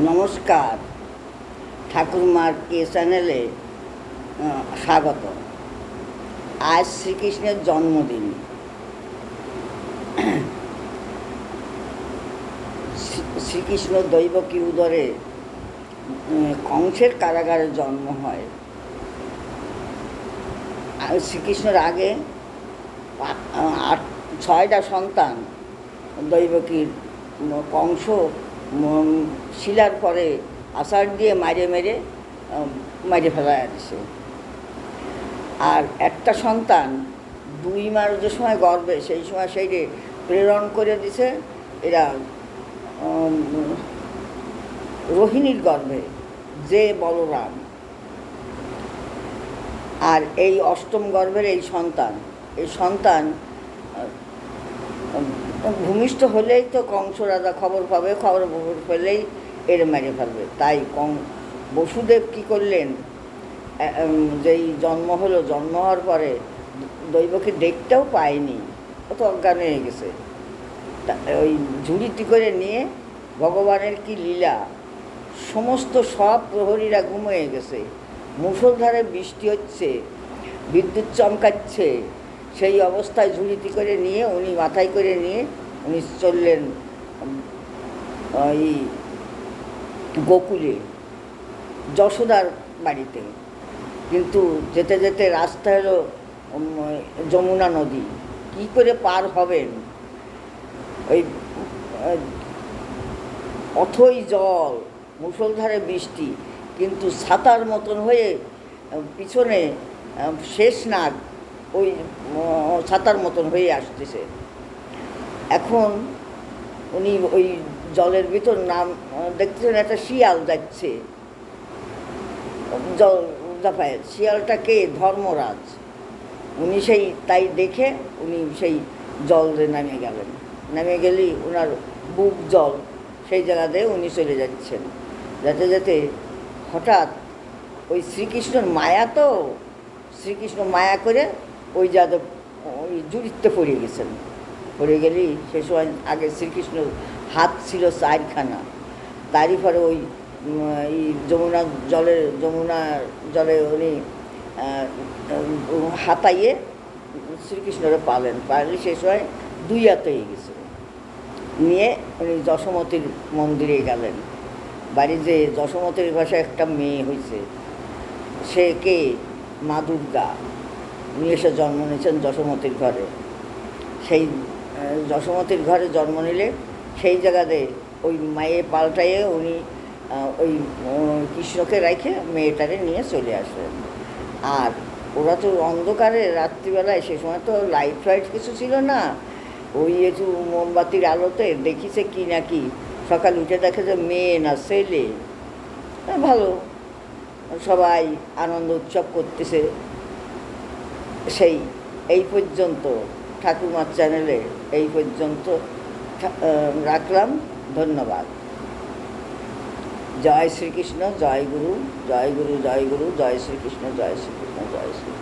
নমস্কার। ঠাকুরমার কে চ্যানেলে স্বাগত। আজ শ্রীকৃষ্ণের জন্মদিন। শ্রী- শ্রীকৃষ্ণ দৈবকী উদরে কংসের কারাগারে জন্ম হয়। শ্রীকৃষ্ণের আগে আট, ছয়টা সন্তান দৈবকীর কংস শিলার পরে আষাঢ় দিয়ে মারে মেরে মারে ফেলা যাচ্ছে আর একটা সন্তান দুই মাস যে সময় গর্বে, সেই সময় সেইটে প্রেরণ করে দিছে এরা রোহিণীর গর্ভে, যে বলরাম। আর এই অষ্টম গর্ভের এই সন্তান এই সন্তান ভূমিষ্ঠ হলেই তো কংস রাজা খবর পাবে, খবর খবর পেলেই এর মেরে ফেলবে। তাই কং বসুদেব কী করলেন? যেই জন্ম হলো, জন্ম হওয়ার পরে দৈবকে দেখতেও পায়নি। ও তো অজ্ঞান হয়ে গেছে। ওই ঝুড়িটি করে নিয়ে ভগবানের কি লীলা? সমস্ত সব প্রহরীরা ঘুমিয়ে গেছে। মুষলধারে বৃষ্টি হচ্ছে, বিদ্যুৎ চমকাচ্ছে। সেই অবস্থায় ঝুড়িটি করে নিয়ে, উনি মাথায় করে নিয়ে, উনি চললেন ওই গোকুলে, যশোদার বাড়িতে। কিন্তু যেতে যেতে রাস্তা হলো যমুনা নদী। কী করে পার হবেন? ওই অথই জল, মুষলধারে বৃষ্টি, কিন্তু ছাতার মতন হয়ে, পিছনে শেষ নাগ ওই ছাতার মতন হয়ে আসতেছে। এখন উনি ওই জলের ভিতর নাম, দেখতেছেন একটা শিয়াল যাচ্ছে জল জাপায় শিয়ালটা কে? ধর্মরাজ। উনি সেই তাই দেখে উনি সেই জলে নামে গেলেন। নামে গেলেই ওনার বুক জল, সেই জায়গাতে উনি চলে যাচ্ছেন। যাতে যাতে হঠাৎ ওই শ্রীকৃষ্ণর মায়া তো, শ্রীকৃষ্ণ মায়া করে ওই যাতে ওই জুড়িতে পড়ে গেছেন। পড়ে গেলেই সে সময় আগে শ্রীকৃষ্ণ হাত ছিল চারখানা। তারই পরে ওই যমুনা জলের যমুনা জলে উনি হাতাইয়ে শ্রীকৃষ্ণরে পালেন। পারলে সে সময় দুই হাত হয়ে গেছে। নিয়ে উনি যশোমতির মন্দিরে গেলেন। বাড়ি যে যশমতির ভাষায় একটা মেয়ে হয়েছে সে কে? মা দুর্গা। উনি এসে জন্ম নিয়েছেন যশোমতির ঘরে। সেই যশোমতির ঘরে জন্ম নিলে সেই জায়গাতে ওই মায়ে পাল্টাইয়ে উনি ওই কৃষ্ণকে রেখে মেয়েটারে নিয়ে চলে আসলেন আর ওরা তো অন্ধকারে রাত্রিবেলায়, সে সময় তো লাইট ফাইট কিছু ছিল না। ওই একটু মোমবাতির আলোতে দেখিছে কি না কি। সকাল উঠে দেখে যে মেয়ে না ছেলে। ভালো। সবাই আনন্দ উৎসব করতেছে। সেই, এই পর্যন্ত ঠাকুমার চ্যানেলে এই পর্যন্ত রাখলাম, ধন্যবাদ। জয় শ্রীকৃষ্ণ, জয় গুরু জয় গুরু জয় গুরু, জয় শ্রীকৃষ্ণ জয় শ্রীকৃষ্ণ জয় শ্রীকৃষ্ণ।